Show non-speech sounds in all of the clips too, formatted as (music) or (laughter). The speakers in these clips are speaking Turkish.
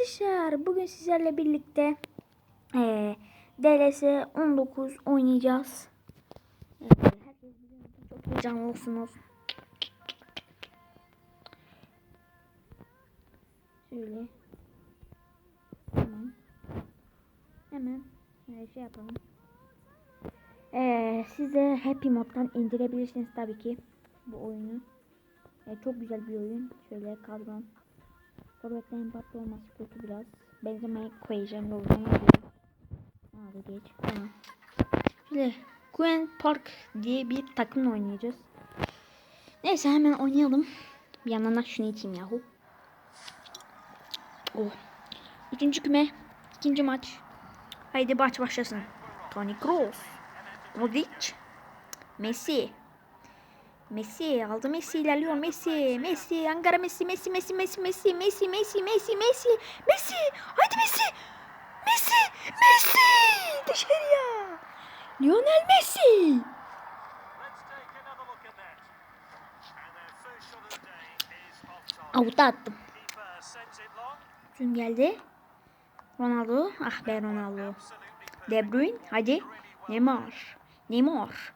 arkadaşlar. Bugün sizlerle birlikte eee DLS 19 oynayacağız. Eee, herkes çok heyecanlısınız. Şöyle. Tamam. Hemen eee, şey yapalım. Eee siz de Happy Mod'dan indirebilirsiniz tabii ki bu oyunu. Eee, çok güzel bir oyun. Şöyle kadron. Forvetlerin patlı olması kötü biraz. Benzemeyi koyacağım yoldan diyor. Hadi geç. Tamam. Şimdi Queen Park diye bir takımla oynayacağız. Neyse hemen oynayalım. Bir yandan da şunu içeyim yahu. Oh. Üçüncü küme. ikinci maç. Haydi maç başlasın. Toni Kroos. Modric. Messi. Messi aldı Messi ilerliyor Messi. Messi Ankara Messi Messi Messi Messi Messi Messi Messi Messi Messi Messi. Haydi Messi. Messi Messi. Dışarıya. Lionel Messi. Avuta attım. Tüm geldi. Ronaldo. Ah be Ronaldo. De Bruyne. Hadi. Neymar. Neymar.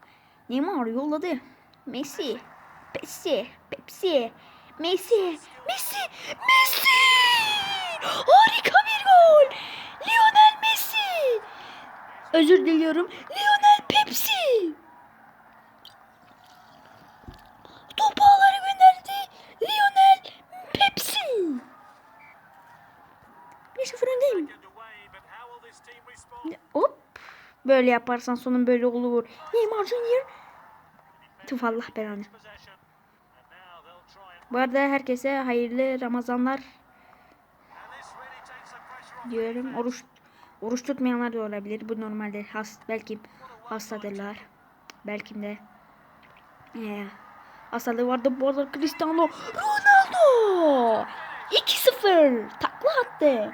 Neymar yolladı Messi. Pepsi. Pepsi. Messi. Messi. Messi! Harika bir gol! Lionel Messi! Özür diliyorum. Lionel Pepsi! Topu ağlara gönderdi. Lionel Pepsi! 1-0 öndeyim? Hop. Böyle yaparsan sonun böyle olur. Neymar Junior. Tüf Allah belanı. Bu arada herkese hayırlı Ramazanlar diyorum. Oruç oruç tutmayanlar da olabilir. Bu normalde has, belki hastadırlar. Belki de ee, hastalığı vardı. Bu arada Cristiano Ronaldo 2-0 takla attı.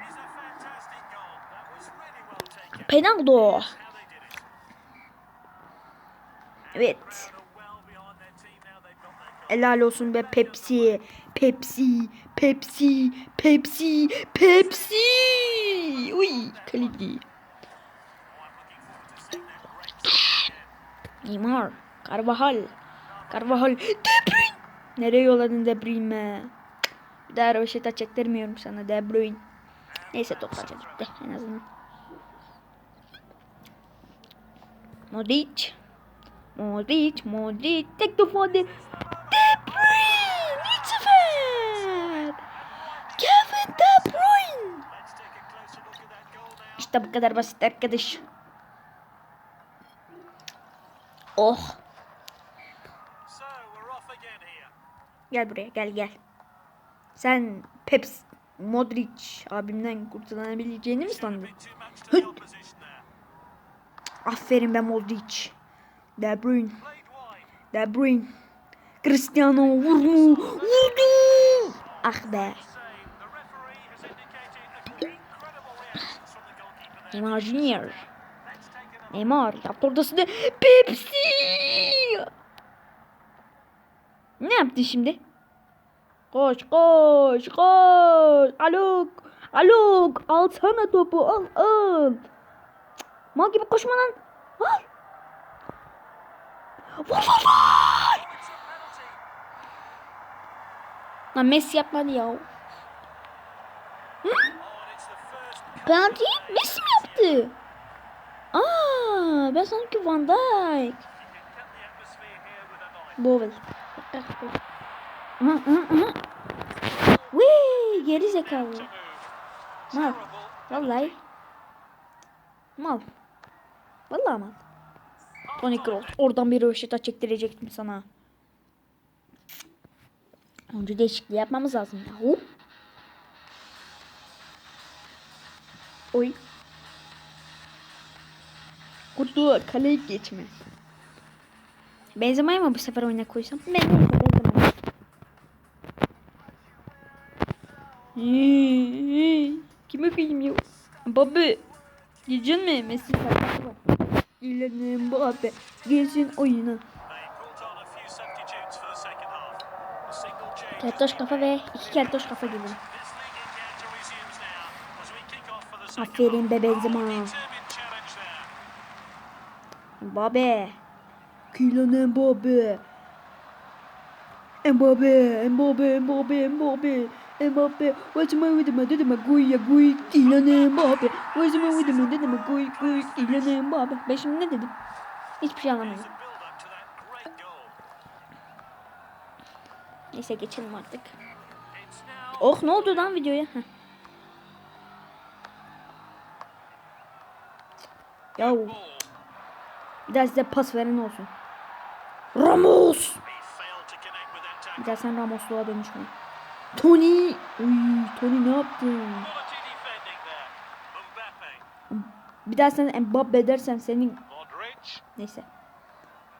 It's a Helal olsun be Pepsi. Pepsi. Pepsi. Pepsi. Pepsi. Uy kaleci. Neymar. Carvajal. Carvajal. De Bruyne. Nereye yolladın De Bruyne'e? Bir daha röveşata çektirmiyorum sana De Bruyne. Neyse toplarca gitti en azından. Modric. Modric, Modric, tek defa de İşte bu kadar basit arkadaş. Oh, gel buraya, gel gel. Sen Peps Modric abimden kurtulabileceğini mi sandın? There. Aferin be Modric. De Bruyne. De Bruyne. Cristiano vurdu, vurdu. Ah be. Neymar Junior. Neymar yaptı ortasını. Pepsi. Ne yaptın şimdi? Koş koş koş. Aluk. Aluk. Alsana topu al al. Mal gibi koşma lan. Al. Vur vur vur. Lan Messi yapmadı ya. Oh, and it's the first Penaltı Messi mi Kimdi? Aa, ben sandım ki Van Dijk. Bowen. Aha, aha, aha. Wee, geri zekalı. Mal. Vallahi. Mal. Vallahi mal. Tony Kroos. Oradan bir röveşata çektirecektim sana. Önce değişikliği yapmamız lazım. Hop. Oy. Kutu kaleyi geçme. Benzemeye mı bu sefer oyuna koysam? Benzemeye benzemeye. Kime kıyayım ya? Baba. Gidecek mi? Messi sakatı var. İlenin bu. Gelsin oyuna. Keltoş kafa ve iki keltoş kafa gibi. Aferin be Benzema. Mbappe. Kylian Mbappe. Mbappe, Mbappe, Mbappe, Mbappe. Mbappe, what's the matter with him? A guy, guy, Kylian Mbappe. What's the matter with him? A guy, guy, Kylian Mbappe. Ben şimdi ne dedim? Hiçbir şey anlamadım. Neyse geçelim artık. Oh ne oldu lan videoya? Heh. Ya. Bir daha size pas veren olsun. Ramos. Bir daha sen Ramosluğa dönüşme. Tony. Uy Tony ne yaptın? Bir daha sen Mbappe dersen senin neyse.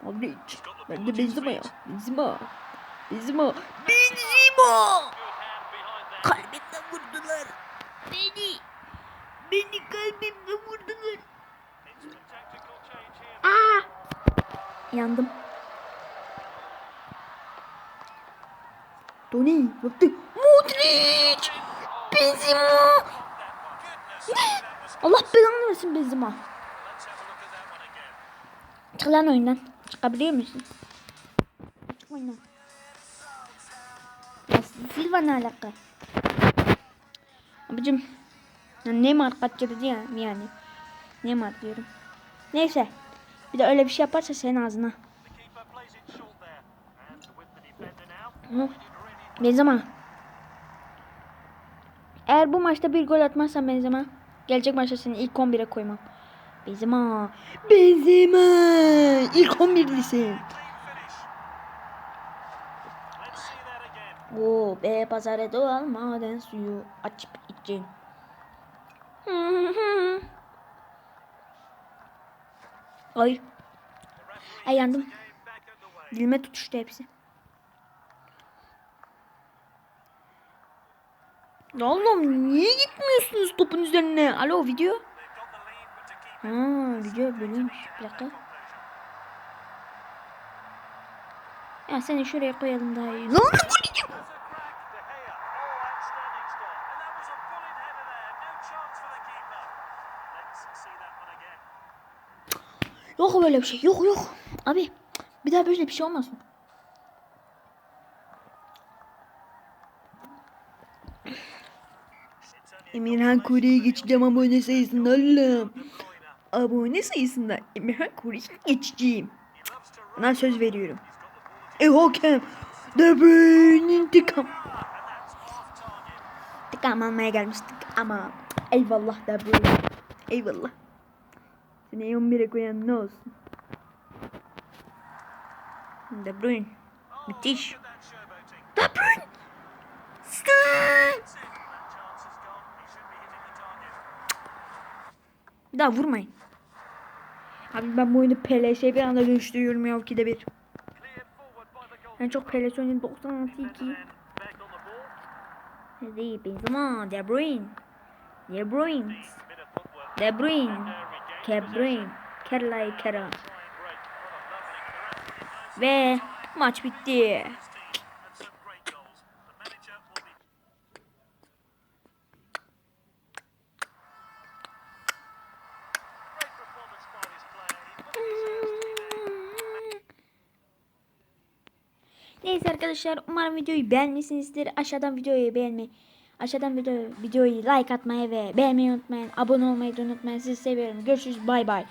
Modric. Ben de Benzema ya. Benzema. Benzema. Benzema. Kalbimden vurdular. Beni. Beni kalbimden vurdular. Aa! Yandım. Tony yaptı. Modric. Benzema. Allah belanı versin Benzema. Çık lan oyundan. Çıkabiliyor musun? Çık oyundan. Ya Silva ne alaka? Abicim. Ya Neymar kaçırdı ya yani. Neymar diyorum. Neyse. Bir de öyle bir şey yaparsa senin ağzına. Benzema. Eğer bu maçta bir gol atmazsan Benzema gelecek maçta seni ilk 11'e koymam. Benzema. Benzema. İlk 11'lisin. Clean finish. Let's see that again. Oo be pazara doğal maden suyu açıp için. (laughs) Ay Ay yandım. dilime tutuştu hepsi. Oğlum niye gitmiyorsunuz topun üzerine? Alo video. Ha video böyleymiş. Bir dakika. Ya seni şuraya koyalım daha iyi. Lan Yok böyle bir şey. Yok yok. Abi bir daha böyle bir şey olmasın. Emirhan Kore'ye geçeceğim abone sayısında Allah'ım. Abone sayısında Emirhan Kore'ye geçeceğim. Buna söz veriyorum. E hakem. De Bruyne intikam. İntikam almaya gelmiştik ama eyvallah De Bruyne. Eyvallah. 11'e koyan ne olsun. De Bruyne. Müthiş. De Bruyne. Bir daha vurmayın. Abi ben bu oyunu PLS bir anda dönüştürüyorum ya ki de bir. Cleared forward by the goal. En çok PLS oyunu 96 2. And back on the ball. Hadi Benzema, De Bruyne. De Bruyne. De Bruyne. Bruyne. Kerlay corral. Ve maç bitti. Neyse arkadaşlar umarım videoyu beğenmişsinizdir. Aşağıdan videoyu beğenmeyi, aşağıdan video, videoyu like atmayı ve beğenmeyi unutmayın. Abone olmayı da unutmayın. Sizi seviyorum. Görüşürüz. Bay bay.